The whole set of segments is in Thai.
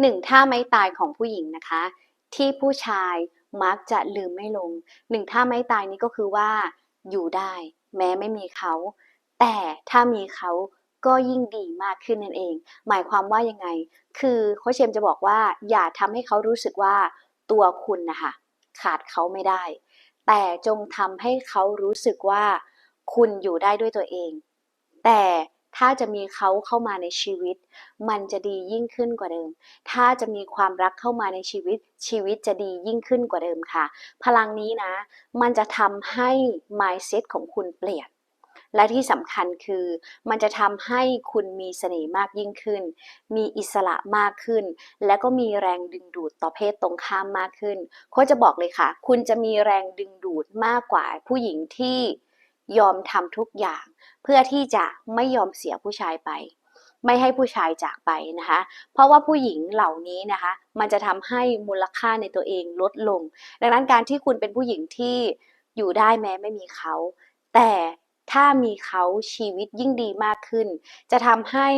หนึ่งท่าไม้ตายของผู้หญิงนะคะ ที่ผู้ชายมักจะลืมไม่ลงหนึ่งท่าไม้ตายนี้ก็คือว่า อยู่ได้ แม้ไม่มีเขา แต่ถ้ามีเขาก็ยิ่งดีมากขึ้นนั่นเอง หมายความว่ายังไง คือโคชเชมจะบอกว่า อย่าทำให้เขารู้สึกว่าตัวคุณนะคะขาดเขาไม่ได้ แต่จงทำให้เขารู้สึกว่า คุณอยู่ได้ด้วยตัวเอง แต่ ถ้าจะมีเขาเข้ามาในชีวิต มันจะดียิ่งขึ้นกว่าเดิม ถ้าจะมีความรักเข้ามาในชีวิต ชีวิตจะดียิ่งขึ้นกว่าเดิมค่ะ พลังนี้นะ มันจะทำให้ mindset ของคุณเปลี่ยน และที่สำคัญคือ มันจะทำให้คุณมีเสน่ห์มากยิ่งขึ้น มีอิสระมากขึ้น และก็มีแรงดึงดูดต่อเพศตรงข้ามมากขึ้นโค้ชจะบอกเลยค่ะ คุณจะมีแรงดึงดูดมากกว่าผู้หญิงที่ ยอมทำทุกอย่าง เพื่อที่จะไม่ยอมเสียผู้ชายไป ไม่ให้ผู้ชายจากไปนะคะ เพราะว่าผู้หญิงเหล่านี้นะคะ มันจะทำให้มูลค่าในตัวเองลดลง ดังนั้นการที่คุณเป็นผู้หญิงที่อยู่ได้แม้ไม่มีเขา แต่ ถ้ามีเขาชีวิตยิ่งดีมากขึ้น จะทำให้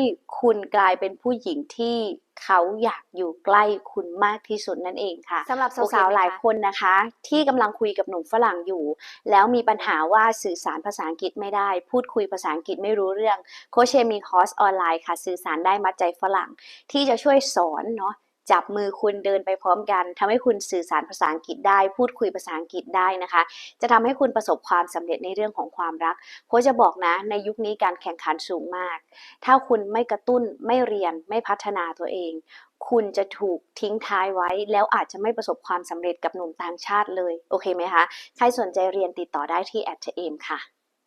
คุณกลายเป็นผู้หญิงที่เขาอยากอยู่ใกล้คุณมากที่สุดนั่นเองค่ะสำหรับสาวๆหลายคนนะคะ ที่กำลังคุยกับหนุ่มฝรั่งอยู่ แล้วมีปัญหาว่าสื่อสารภาษาอังกฤษไม่ได้ พูดคุยภาษาอังกฤษไม่รู้เรื่องโคชเชมีคอร์สออนไลน์ค่ะ สื่อสารได้มัดใจฝรั่ง ที่จะช่วยสอนเนาะ จับมือคุณเดินไปพร้อมกันทำให้คุณสื่อสารภาษาอังกฤษได้ พูดคุยภาษาอังกฤษได้นะคะ จะทำให้คุณประสบความสำเร็จในเรื่องของความรักโค้ชจะบอกนะในยุคนี้การแข่งขันสูงมาก ถ้าคุณไม่กระตุ้นไม่เรียนไม่พัฒนาตัวเองคุณจะถูกทิ้งท้ายไว้ แล้วอาจจะไม่ประสบความสำเร็จกับหนุ่มต่างชาติเลย โอเคไหมคะ ใครสนใจเรียนติดต่อได้ที่แอดเอมค่ะ